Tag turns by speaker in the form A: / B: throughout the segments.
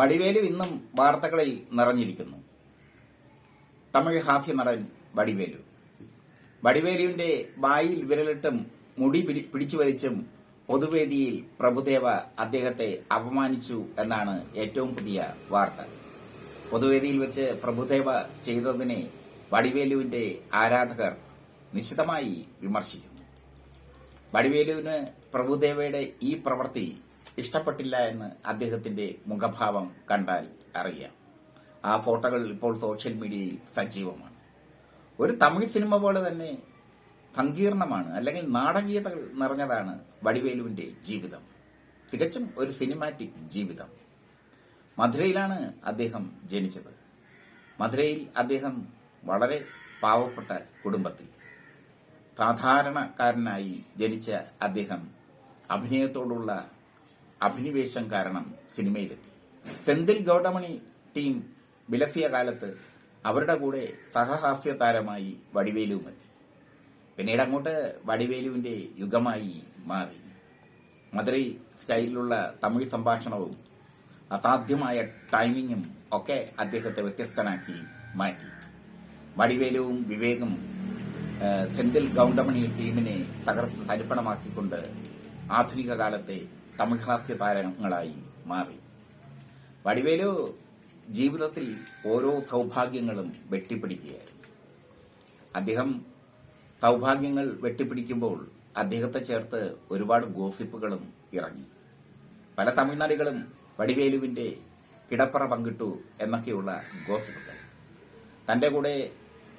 A: വടിവേലു ഇന്നും വാർത്തകളിൽ നിറഞ്ഞിരിക്കുന്നു. തമിഴ് ഹാസ്യ നടൻ വടിവേലു. വടിവേലുവിന്റെ വായിൽ വിരലിട്ടും മുടി പിടി- പിടിച്ചു വലിച്ചും പൊതുവേദിയിൽ പ്രഭുദേവ അദ്ദേഹത്തെ അപമാനിച്ചു എന്നാണ് ഏറ്റവും പുതിയ വാർത്ത. പൊതുവേദിയിൽ വെച്ച് പ്രഭുദേവ ചെയ്തതിനെ വടിവേലുവിന്റെ ആരാധകർ നിശിതമായി വിമർശിക്കുന്നു. വടിവേലുവിന് പ്രഭുദേവയുടെ ഈ പ്രവൃത്തി ഇഷ്ടപ്പെട്ടില്ല എന്ന് അദ്ദേഹത്തിന്റെ മുഖഭാവം കണ്ടാൽ അറിയാം. ആ ഫോട്ടോകൾ ഇപ്പോൾ സോഷ്യൽ മീഡിയയിൽ സജീവമാണ്. ഒരു തമിഴ് സിനിമ പോലെ തന്നെ സങ്കീർണമാണ് അല്ലെങ്കിൽ നാടകീയതകൾ നിറഞ്ഞതാണ് വടിവേലുവിന്റെ ജീവിതം. തികച്ചും ഒരു സിനിമാറ്റിക് ജീവിതം. മധുരയിലാണ് അദ്ദേഹം ജനിച്ചത്. മധുരയിൽ അദ്ദേഹം വളരെ പാവപ്പെട്ട കുടുംബത്തിൽ സാധാരണക്കാരനായി ജനിച്ച അദ്ദേഹം അഭിനയത്തോടുള്ള അഭിനിവേശം കാരണം സിനിമയിലെത്തി. സെന്തിൽ ഗൌഡമണി ടീം വിലസിയ കാലത്ത് അവരുടെ കൂടെ സഹഹാസ്യ താരമായി വടിവേലുവുമെത്തി. പിന്നീട് അങ്ങോട്ട് വടിവേലുവിന്റെ യുഗമായി മാറി. മധുരൈ സ്റ്റൈലിലുള്ള തമിഴ് സംഭാഷണവും അസാധ്യമായ ടൈമിങ്ങും ഒക്കെ അദ്ദേഹത്തെ വ്യത്യസ്തനാക്കി മാറ്റി. വടിവേലുവും വിവേകും സെന്തിൽ ഗൗണ്ടമണി ടീമിനെ തകർത്ത് തരിപ്പണമാക്കിക്കൊണ്ട് ആധുനിക കാലത്തെ തമിഴ് ഹാസ്യ താരങ്ങളായി മാറി. വടിവേലു ജീവിതത്തിൽ ഓരോ സൗഭാഗ്യങ്ങളും വെട്ടിപ്പിടിക്കുകയായിരുന്നു. അദ്ദേഹം സൗഭാഗ്യങ്ങൾ വെട്ടിപ്പിടിക്കുമ്പോൾ അദ്ദേഹത്തെ ചേർത്ത് ഒരുപാട് ഗോസിപ്പുകളും ഇറങ്ങി. പല തമിഴ്നാടുകളും വടിവേലുവിന്റെ കിടപ്പറ പങ്കിട്ടു എന്നൊക്കെയുള്ള ഗോസിപ്പുകൾ. തന്റെ കൂടെ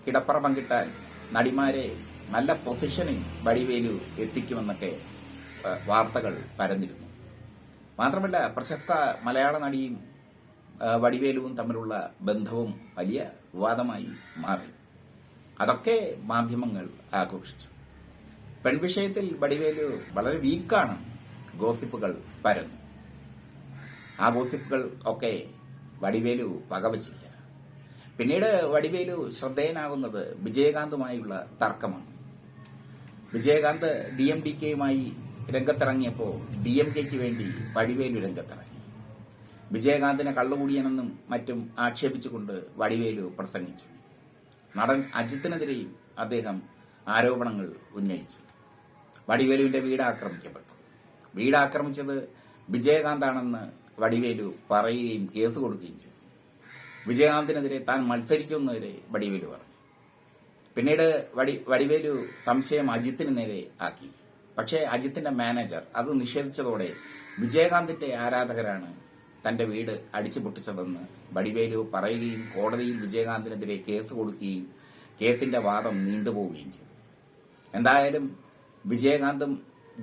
A: കിടപ്പറ പങ്കിട്ടാൽ നടിമാരെ നല്ല പൊസിഷനിൽ വടിവേലു എത്തിക്കുമെന്നൊക്കെ വാർത്തകൾ പരന്നിരുന്നു. മാത്രമല്ല പ്രശസ്ത മലയാള നടിയും വടിവേലുവും തമ്മിലുള്ള ബന്ധവും വലിയ വിവാദമായി മാറി. അതൊക്കെ മാധ്യമങ്ങൾ ആഘോഷിച്ചു. പെൺവിഷയത്തിൽ വടിവേലു വളരെ വീക്കാണ് ഗോസിപ്പുകൾ പരന്നു. ആ ഗോസിപ്പുകൾ ഒക്കെ വടിവേലു വകവച്ചില്ല. പിന്നീട് വടിവേലു ശ്രദ്ധേയനാകുന്നത് വിജയകാന്തുമായുള്ള തർക്കമാണ്. വിജയകാന്ത് ഡി എം ഡി കെയുമായി രംഗത്തിറങ്ങിയപ്പോൾ ഡി എം കെക്ക് വേണ്ടി വടിവേലു രംഗത്തിറങ്ങി. വിജയകാന്തിനെ കള്ളുകൂടിയനെന്നും മറ്റും ആക്ഷേപിച്ചുകൊണ്ട് വടിവേലു പ്രസംഗിച്ചു. നടൻ അജിത്തിനെതിരെയും അദ്ദേഹം ആരോപണങ്ങൾ ഉന്നയിച്ചു. വടിവേലുവിന്റെ വീട് ആക്രമിക്കപ്പെട്ടു വീട് ആക്രമിച്ചത് വിജയകാന്താണെന്ന് വടിവേലു പറയുകയും കേസ് കൊടുക്കുകയും ചെയ്തു. വിജയകാന്തിനെതിരെ താൻ മത്സരിക്കുന്നവരെ വടിവേലു പറഞ്ഞു. പിന്നീട് വടി വടിവേലു സംശയം അജിത്തിന് നേരെ ആക്കി. പക്ഷേ അജിത്തിന്റെ മാനേജർ അത് നിഷേധിച്ചതോടെ വിജയകാന്തിന്റെ ആരാധകരാണ് തന്റെ വീട് അടിച്ചു പൊട്ടിച്ചതെന്ന് വടിവേലു പറയുകയും കോടതിയിൽ വിജയകാന്തിനെതിരെ കേസ് കൊടുക്കുകയും കേസിന്റെ വാദം നീണ്ടുപോവുകയും ചെയ്തു. എന്തായാലും വിജയകാന്തും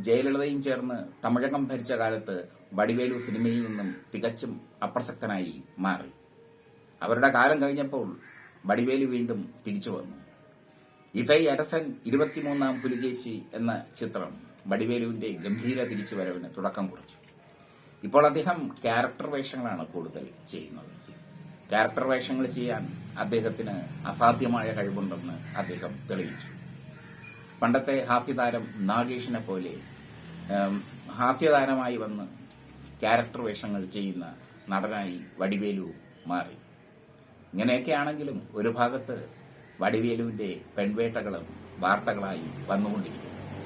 A: ജയലളിതയും ചേർന്ന് തമിഴകം ഭരിച്ച കാലത്ത് വടിവേലു സിനിമയിൽ നിന്നും തികച്ചും അപ്രസക്തനായി മാറി. അവരുടെ കാലം കഴിഞ്ഞപ്പോൾ വടിവേലു വീണ്ടും തിരിച്ചു വന്നു. ഇതൈ അരസൻ ഇരുപത്തിമൂന്നാം പുലികേശി എന്ന ചിത്രം വടിവേലുവിന്റെ ഗംഭീര തിരിച്ചുവരവിന് തുടക്കം കുറിച്ചു. ഇപ്പോൾ അദ്ദേഹം ക്യാരക്ടർ വേഷങ്ങളാണ് കൂടുതൽ ചെയ്യുന്നത്. ക്യാരക്ടർ വേഷങ്ങൾ ചെയ്യാൻ അദ്ദേഹത്തിന് അസാധ്യമായ കഴിവുണ്ടെന്ന് അദ്ദേഹം തെളിയിച്ചു. പണ്ടത്തെ ഹാസ്യതാരം നാഗേഷിനെ പോലെ ഹാസ്യതാരമായി വന്ന് ക്യാരക്ടർ വേഷങ്ങൾ ചെയ്യുന്ന നടനായി വടിവേലു മാറി. ഇങ്ങനെയൊക്കെയാണെങ്കിലും ഒരു ഭാഗത്ത് വടിവേലുവിന്റെ പെൺവേട്ടകളും വാർത്തകളായി വന്നുകൊണ്ടിരിക്കുന്നു.